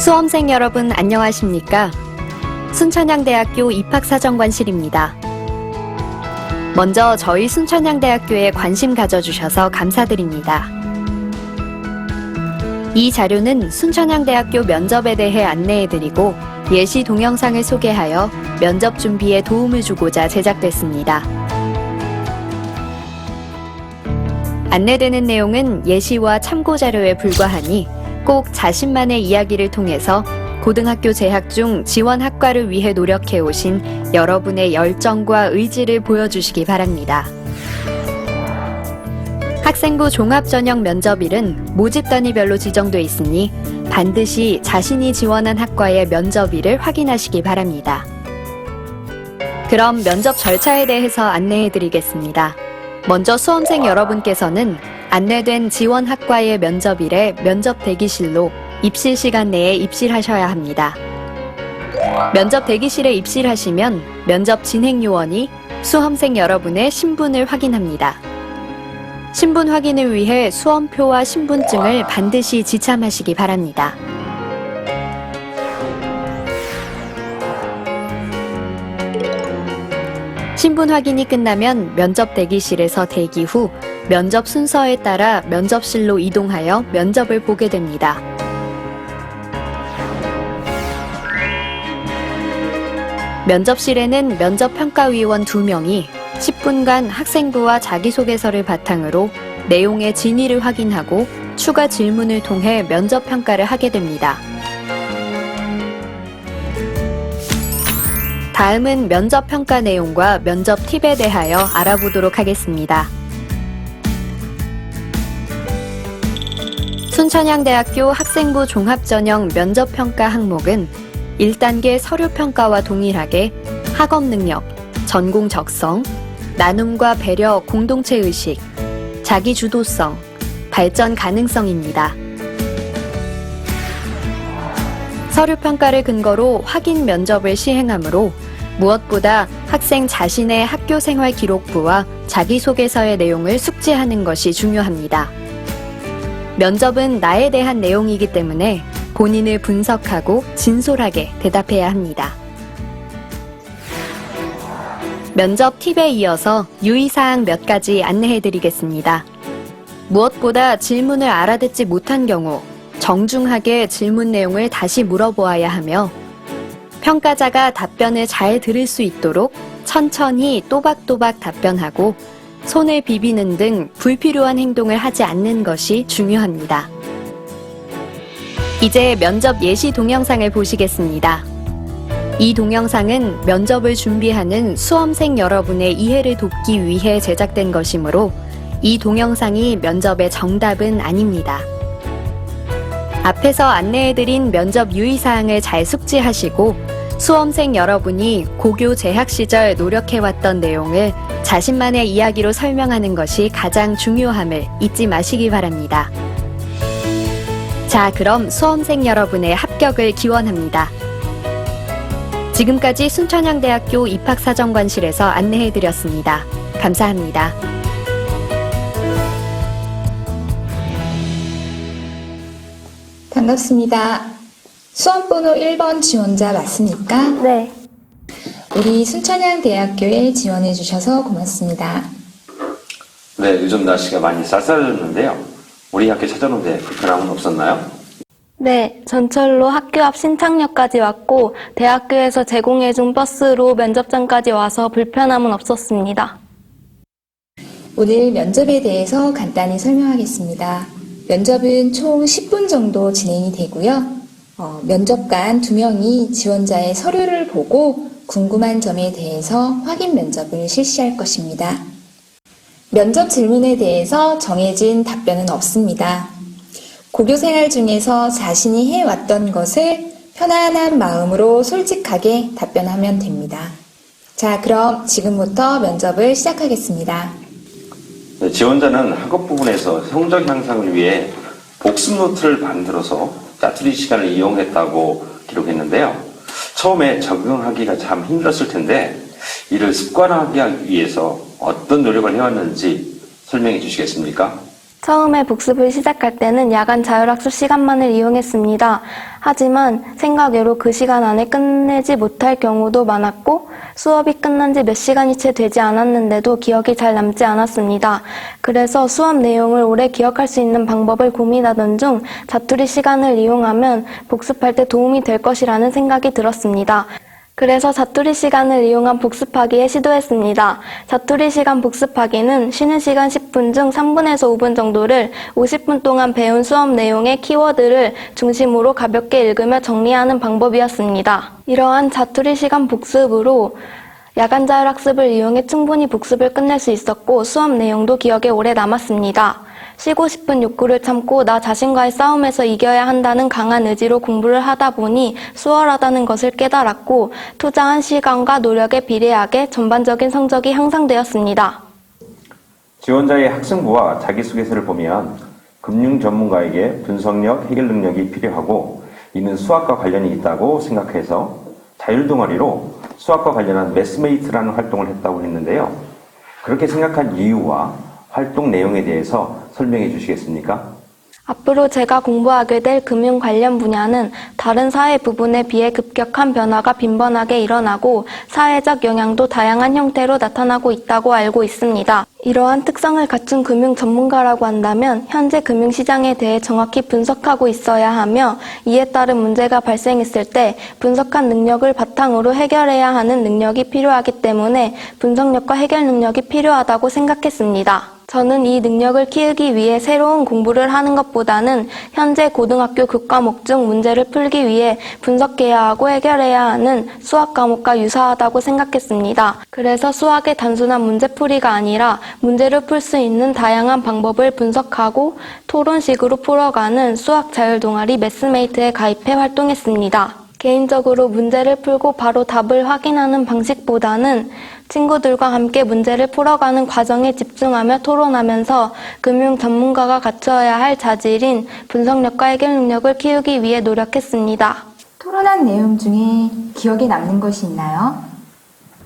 수험생 여러분 안녕하십니까? 순천향대학교 입학사정관실입니다. 먼저 저희 순천향대학교에 관심 가져주셔서 감사드립니다. 이 자료는 순천향대학교 면접에 대해 안내해드리고 예시 동영상을 소개하여 면접 준비에 도움을 주고자 제작됐습니다. 안내되는 내용은 예시와 참고 자료에 불과하니 꼭 자신만의 이야기를 통해서 고등학교 재학 중 지원 학과를 위해 노력해 오신 여러분의 열정과 의지를 보여주시기 바랍니다. 학생부 종합 전형 면접일은 모집 단위별로 지정돼 있으니 반드시 자신이 지원한 학과의 면접일을 확인하시기 바랍니다. 그럼 면접 절차에 대해서 안내해 드리겠습니다. 먼저 수험생 여러분께서는 안내된 지원 학과의 면접일에 면접 대기실로 입실 시간 내에 입실하셔야 합니다. 면접 대기실에 입실하시면 면접 진행 요원이 수험생 여러분의 신분을 확인합니다. 신분 확인을 위해 수험표와 신분증을 반드시 지참하시기 바랍니다. 신분 확인이 끝나면 면접 대기실에서 대기 후 면접 순서에 따라 면접실로 이동하여 면접을 보게 됩니다. 면접실에는 면접평가위원 2명이 10분간 학생부와 자기소개서를 바탕으로 내용의 진위를 확인하고 추가 질문을 통해 면접평가를 하게 됩니다. 다음은 면접평가 내용과 면접 팁에 대하여 알아보도록 하겠습니다. 순천향대학교 학생부 종합전형 면접평가 항목은 1단계 서류평가와 동일하게 학업 능력, 전공 적성, 나눔과 배려 공동체 의식, 자기 주도성, 발전 가능성입니다. 서류평가를 근거로 확인 면접을 시행하므로 무엇보다 학생 자신의 학교 생활 기록부와 자기소개서의 내용을 숙지하는 것이 중요합니다. 면접은 나에 대한 내용이기 때문에 본인을 분석하고 진솔하게 대답해야 합니다. 면접 팁에 이어서 유의사항 몇 가지 안내해 드리겠습니다. 무엇보다 질문을 알아듣지 못한 경우 정중하게 질문 내용을 다시 물어보아야 하며 평가자가 답변을 잘 들을 수 있도록 천천히 또박또박 답변하고 손을 비비는 등 불필요한 행동을 하지 않는 것이 중요합니다. 이제 면접 예시 동영상을 보시겠습니다. 이 동영상은 면접을 준비하는 수험생 여러분의 이해를 돕기 위해 제작된 것이므로 이 동영상이 면접의 정답은 아닙니다. 앞에서 안내해드린 면접 유의사항을 잘 숙지하시고 수험생 여러분이 고교 재학 시절 노력해왔던 내용을 자신만의 이야기로 설명하는 것이 가장 중요함을 잊지 마시기 바랍니다. 자, 그럼 수험생 여러분의 합격을 기원합니다. 지금까지 순천향대학교 입학사정관실에서 안내해드렸습니다. 감사합니다. 반갑습니다. 수험번호 1번 지원자 맞습니까? 네, 우리 순천향 대학교에 지원해 주셔서 고맙습니다. 네, 요즘 날씨가 많이 쌀쌀해졌는데요. 우리 학교 찾아오는데 불편함은 없었나요? 네, 전철로 학교 앞 신창역까지 왔고 대학교에서 제공해준 버스로 면접장까지 와서 불편함은 없었습니다. 오늘 면접에 대해서 간단히 설명하겠습니다. 면접은 총 10분 정도 진행이 되고요. 어, 면접관 2명이 지원자의 서류를 보고 궁금한 점에 대해서 확인 면접을 실시할 것입니다. 면접 질문에 대해서 정해진 답변은 없습니다. 고교 생활 중에서 자신이 해왔던 것을 편안한 마음으로 솔직하게 답변하면 됩니다. 자, 그럼 지금부터 면접을 시작하겠습니다. 네, 지원자는 학업 부분에서 성적 향상을 위해 복습 노트를 만들어서 짜투리 시간을 이용했다고 기록했는데요. 처음에 적응하기가 참 힘들었을 텐데 이를 습관화하기 위해서 어떤 노력을 해왔는지 설명해 주시겠습니까? 처음에 복습을 시작할 때는 야간 자율학습 시간만을 이용했습니다. 하지만 생각외로 그 시간 안에 끝내지 못할 경우도 많았고 수업이 끝난 지 몇 시간이 채 되지 않았는데도 기억이 잘 남지 않았습니다. 그래서 수업 내용을 오래 기억할 수 있는 방법을 고민하던 중 자투리 시간을 이용하면 복습할 때 도움이 될 것이라는 생각이 들었습니다. 그래서 자투리 시간을 이용한 복습하기에 시도했습니다. 자투리 시간 복습하기는 쉬는 시간 10분 중 3분에서 5분 정도를 50분 동안 배운 수업 내용의 키워드를 중심으로 가볍게 읽으며 정리하는 방법이었습니다. 이러한 자투리 시간 복습으로 야간 자율학습을 이용해 충분히 복습을 끝낼 수 있었고 수업 내용도 기억에 오래 남았습니다. 쉬고 싶은 욕구를 참고 나 자신과의 싸움에서 이겨야 한다는 강한 의지로 공부를 하다 보니 수월하다는 것을 깨달았고 투자한 시간과 노력에 비례하게 전반적인 성적이 향상되었습니다. 지원자의 학생부와 자기소개서를 보면 금융 전문가에게 분석력, 해결 능력이 필요하고 이는 수학과 관련이 있다고 생각해서 자율동아리로 수학과 관련한 매스메이트라는 활동을 했다고 했는데요. 그렇게 생각한 이유와 활동 내용에 대해서 설명해 주시겠습니까? 앞으로 제가 공부하게 될 금융 관련 분야는 다른 사회 부분에 비해 급격한 변화가 빈번하게 일어나고 사회적 영향도 다양한 형태로 나타나고 있다고 알고 있습니다. 이러한 특성을 갖춘 금융 전문가라고 한다면 현재 금융 시장에 대해 정확히 분석하고 있어야 하며 이에 따른 문제가 발생했을 때 분석한 능력을 바탕으로 해결해야 하는 능력이 필요하기 때문에 분석력과 해결 능력이 필요하다고 생각했습니다. 저는 이 능력을 키우기 위해 새로운 공부를 하는 것보다는 현재 고등학교 교과목 중 문제를 풀기 위해 분석해야 하고 해결해야 하는 수학 과목과 유사하다고 생각했습니다. 그래서 수학의 단순한 문제풀이가 아니라 문제를 풀 수 있는 다양한 방법을 분석하고 토론식으로 풀어가는 수학 자율 동아리 매스메이트에 가입해 활동했습니다. 개인적으로 문제를 풀고 바로 답을 확인하는 방식보다는 친구들과 함께 문제를 풀어가는 과정에 집중하며 토론하면서 금융 전문가가 갖춰야 할 자질인 분석력과 해결 능력을 키우기 위해 노력했습니다. 토론한 내용 중에 기억에 남는 것이 있나요?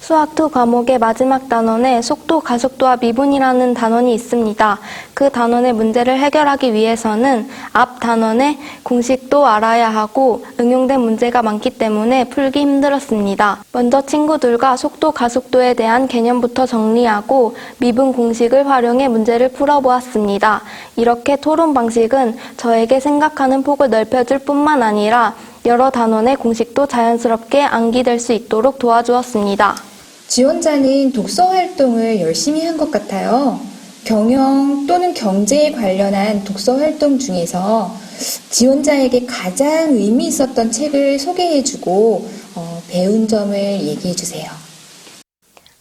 수학 두 과목의 마지막 단원에 속도, 가속도와 미분이라는 단원이 있습니다. 그 단원의 문제를 해결하기 위해서는 앞 단원의 공식도 알아야 하고 응용된 문제가 많기 때문에 풀기 힘들었습니다. 먼저 친구들과 속도, 가속도에 대한 개념부터 정리하고 미분 공식을 활용해 문제를 풀어보았습니다. 이렇게 토론 방식은 저에게 생각하는 폭을 넓혀줄 뿐만 아니라 여러 단원의 공식도 자연스럽게 암기될 수 있도록 도와주었습니다. 지원자는 독서 활동을 열심히 한 것 같아요. 경영 또는 경제에 관련한 독서 활동 중에서 지원자에게 가장 의미 있었던 책을 소개해주고 어, 배운 점을 얘기해주세요.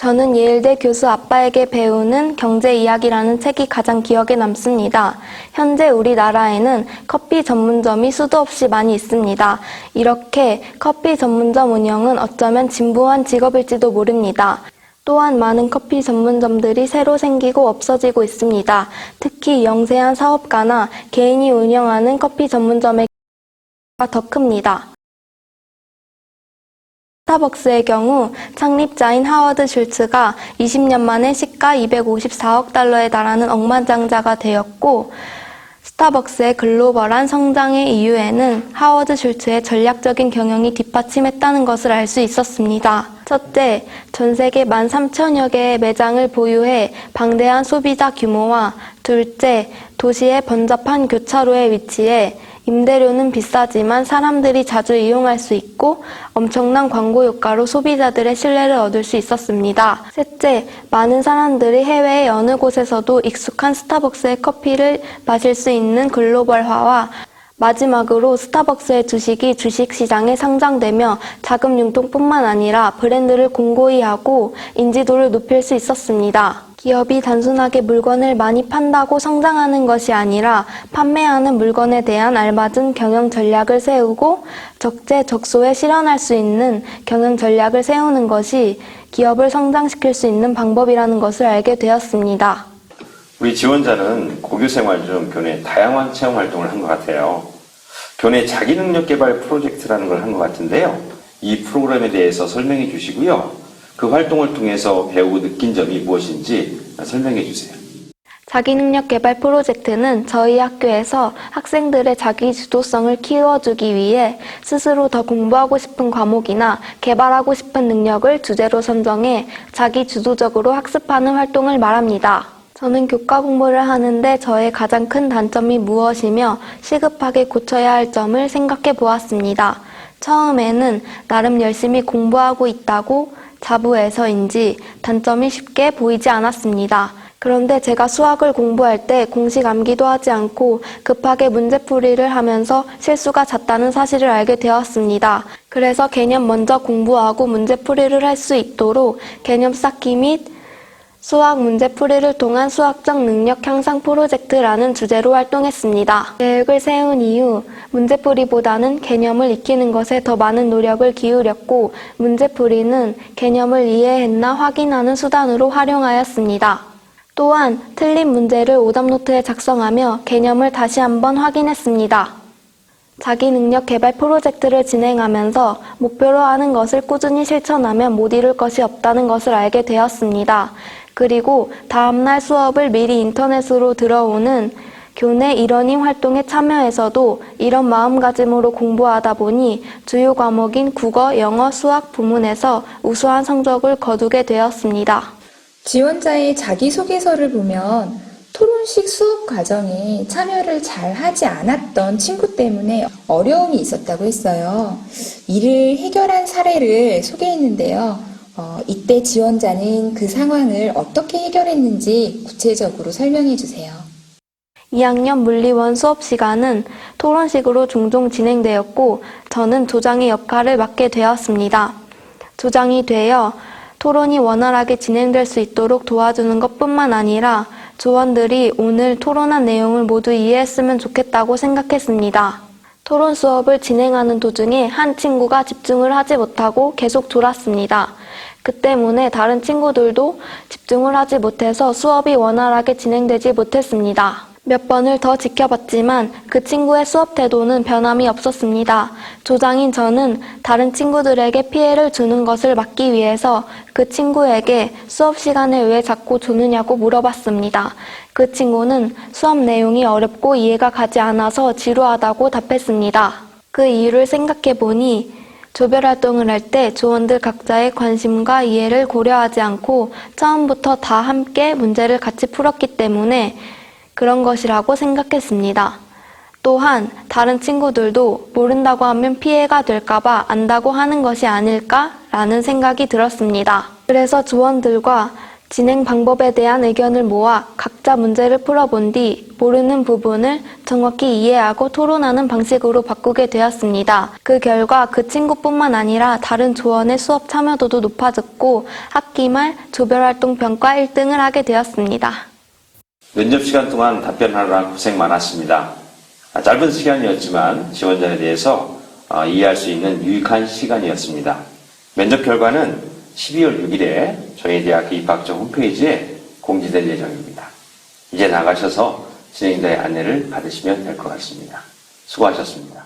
저는 예일대 교수 아빠에게 배우는 경제 이야기라는 책이 가장 기억에 남습니다. 현재 우리나라에는 커피 전문점이 수도 없이 많이 있습니다. 이렇게 커피 전문점 운영은 어쩌면 진부한 직업일지도 모릅니다. 또한 많은 커피 전문점들이 새로 생기고 없어지고 있습니다. 특히 영세한 사업가나 개인이 운영하는 커피 전문점의 더 큽니다. 스타벅스의 경우 창립자인 하워드 슐츠가 20년 만에 시가 254억 달러에 달하는 억만장자가 되었고 스타벅스의 글로벌한 성장의 이유에는 하워드 슐츠의 전략적인 경영이 뒷받침했다는 것을 알 수 있었습니다. 첫째, 전 세계 13,000여 개의 매장을 보유해 방대한 소비자 규모와 둘째, 도시의 번잡한 교차로에 위치해 임대료는 비싸지만 사람들이 자주 이용할 수 있고 엄청난 광고 효과로 소비자들의 신뢰를 얻을 수 있었습니다. 셋째, 많은 사람들이 해외의 어느 곳에서도 익숙한 스타벅스의 커피를 마실 수 있는 글로벌화와 마지막으로 스타벅스의 주식이 주식시장에 상장되며 자금 융통뿐만 아니라 브랜드를 공고히 하고 인지도를 높일 수 있었습니다. 기업이 단순하게 물건을 많이 판다고 성장하는 것이 아니라 판매하는 물건에 대한 알맞은 경영 전략을 세우고 적재적소에 실현할 수 있는 경영 전략을 세우는 것이 기업을 성장시킬 수 있는 방법이라는 것을 알게 되었습니다. 우리 지원자는 고교 생활 중 교내 다양한 체험 활동을 한 것 같아요. 교내 자기 능력 개발 프로젝트라는 걸 한 것 같은데요. 이 프로그램에 대해서 설명해 주시고요. 그 활동을 통해서 배우고 느낀 점이 무엇인지 설명해 주세요. 자기 능력 개발 프로젝트는 저희 학교에서 학생들의 자기 주도성을 키워주기 위해 스스로 더 공부하고 싶은 과목이나 개발하고 싶은 능력을 주제로 선정해 자기 주도적으로 학습하는 활동을 말합니다. 저는 교과 공부를 하는데 저의 가장 큰 단점이 무엇이며 시급하게 고쳐야 할 점을 생각해 보았습니다. 처음에는 나름 열심히 공부하고 있다고 자부해서인지 단점이 쉽게 보이지 않았습니다. 그런데 제가 수학을 공부할 때 공식 암기도 하지 않고 급하게 문제풀이를 하면서 실수가 잦다는 사실을 알게 되었습니다. 그래서 개념 먼저 공부하고 문제풀이를 할 수 있도록 개념 쌓기 및 수학 문제풀이를 통한 수학적 능력 향상 프로젝트라는 주제로 활동했습니다. 계획을 세운 이후 문제풀이보다는 개념을 익히는 것에 더 많은 노력을 기울였고 문제풀이는 개념을 이해했나 확인하는 수단으로 활용하였습니다. 또한 틀린 문제를 오답노트에 작성하며 개념을 다시 한번 확인했습니다. 자기 능력 개발 프로젝트를 진행하면서 목표로 하는 것을 꾸준히 실천하면 못 이룰 것이 없다는 것을 알게 되었습니다. 그리고 다음날 수업을 미리 인터넷으로 들어오는 교내 이러닝 활동에 참여해서도 이런 마음가짐으로 공부하다 보니 주요 과목인 국어, 영어, 수학 부문에서 우수한 성적을 거두게 되었습니다. 지원자의 자기소개서를 보면 토론식 수업 과정에 참여를 잘 하지 않았던 친구 때문에 어려움이 있었다고 했어요. 이를 해결한 사례를 소개했는데요. 어, 이때 지원자는 그 상황을 어떻게 해결했는지 구체적으로 설명해 주세요. 2학년 물리원 수업 시간은 토론식으로 종종 진행되었고 저는 조장의 역할을 맡게 되었습니다. 조장이 되어 토론이 원활하게 진행될 수 있도록 도와주는 것 뿐만 아니라 조원들이 오늘 토론한 내용을 모두 이해했으면 좋겠다고 생각했습니다. 토론 수업을 진행하는 도중에 한 친구가 집중을 하지 못하고 계속 졸았습니다. 그 때문에 다른 친구들도 집중을 하지 못해서 수업이 원활하게 진행되지 못했습니다. 몇 번을 더 지켜봤지만 그 친구의 수업 태도는 변함이 없었습니다. 조장인 저는 다른 친구들에게 피해를 주는 것을 막기 위해서 그 친구에게 수업 시간에 왜 자꾸 조느냐고 물어봤습니다. 그 친구는 수업 내용이 어렵고 이해가 가지 않아서 지루하다고 답했습니다. 그 이유를 생각해 보니 조별 활동을 할 때 조원들 각자의 관심과 이해를 고려하지 않고 처음부터 다 함께 문제를 같이 풀었기 때문에 그런 것이라고 생각했습니다. 또한 다른 친구들도 모른다고 하면 피해가 될까봐 안다고 하는 것이 아닐까라는 생각이 들었습니다. 그래서 조원들과 진행 방법에 대한 의견을 모아 각자 문제를 풀어본 뒤 모르는 부분을 정확히 이해하고 토론하는 방식으로 바꾸게 되었습니다. 그 결과 그 친구뿐만 아니라 다른 조원의 수업 참여도도 높아졌고 학기 말 조별활동 평가 1등을 하게 되었습니다. 면접 시간 동안 답변하느라 고생 많았습니다. 아, 짧은 시간이었지만 지원자에 대해서 어, 이해할 수 있는 유익한 시간이었습니다. 면접 결과는 12월 6일에 저희 대학교 입학처 홈페이지에 공지될 예정입니다. 이제 나가셔서 진행자의 안내를 받으시면 될 것 같습니다. 수고하셨습니다.